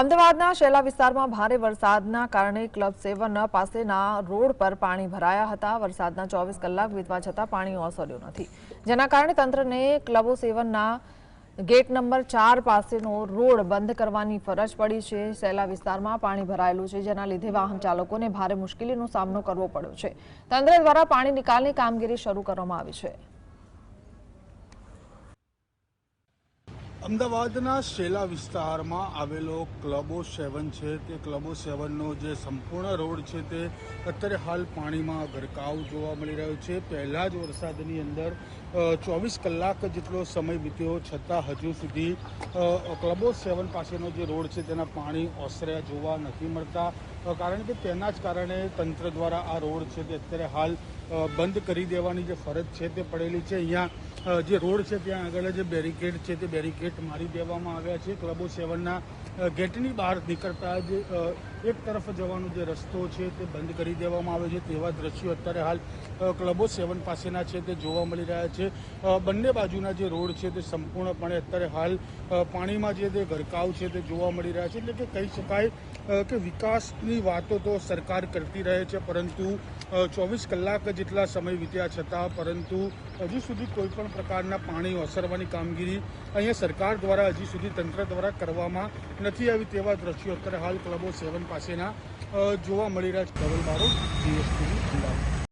અમદાવાદના શેલા વિસ્તારમાં ભારે વરસાદના કારણે ક્લબ સેવન પાસેના રોડ પર પાણી ભરાયા હતા. વરસાદના ચોવીસ કલાક વીતવા છતાં પાણી ઓસર્યું નથી. જેના કારણે તંત્રને ક્લબો સેવનના ગેટ નંબર ચાર પાસેનો રોડ બંધ કરવાની ફરજ પડી છે. શેલા વિસ્તારમાં પાણી ભરાયેલું છે, જેના લીધે વાહન ચાલકોને ભારે મુશ્કેલીનો સામનો કરવો પડ્યો છે. તંત્ર દ્વારા પાણી નિકાલની કામગીરી શરૂ કરવામાં આવી છે. અમદાવાદના શેલા વિસ્તારમાં આવેલો ક્લબો સેવન છે. તે ક્લબો સેવનનો જે સંપૂર્ણ રોડ છે તે અત્યારે હાલ પાણીમાં ગરકાવ જોવા મળી રહ્યો છે. પહેલાં જ વરસાદની અંદર ચોવીસ કલાક જેટલો સમય વીત્યો છતાં હજુ સુધી ક્લબો સેવન પાસેનો જે રોડ છે તેના પાણી ઓસર્યા જોવા નથી મળતા. કારણ કે તેના જ કારણે તંત્ર દ્વારા આ રોડ છે તે અત્યારે હાલ બંધ કરી દેવાની જે ફરજ છે તે પડેલી છે. અહીંયા જે રોડ છે ત્યાં આગળ જે બેરિકેડ છે તે બેરિકેડ મારી દેવામાં આવ્યા છે. ક્લબો સેવનના ગેટની બહાર નીકળતા જ એક તરફ જવાનો જે રસ્તો છે તે બંધ કરી દેવામાં આવ્યો છે તેવા દ્રશ્યો અત્યારે હાલ ક્લબો સેવન પાસેના છે તે જોવા મળી રહ્યા છે. બંને બાજુના જે રોડ છે તે સંપૂર્ણપણે અત્યારે હાલ પાણીમાં જે તે ગરકાવ છે તે જોવા મળી રહ્યા છે. એટલે કે કહી શકાય કે વિકાસની વાતો તો સરકાર કરતી રહે છે, પરંતુ ચોવીસ કલાક જેટલા સમય વીત્યા છતાં, પરંતુ, હજુ સુધી કોઈપણ પ્રકારના પાણી ઓસરવાની કામગીરી અહીંયા સરકાર દ્વારા, હજી સુધી તંત્ર દ્વારા કરવામાં નથી આવી તેવા દ્રશ્યો અત્યારે હાલ ક્લબો સેવન પાસેના જોવા મળી રહ્યા છે ધવલ બારોટ જીએસટીવી અમદાવાદ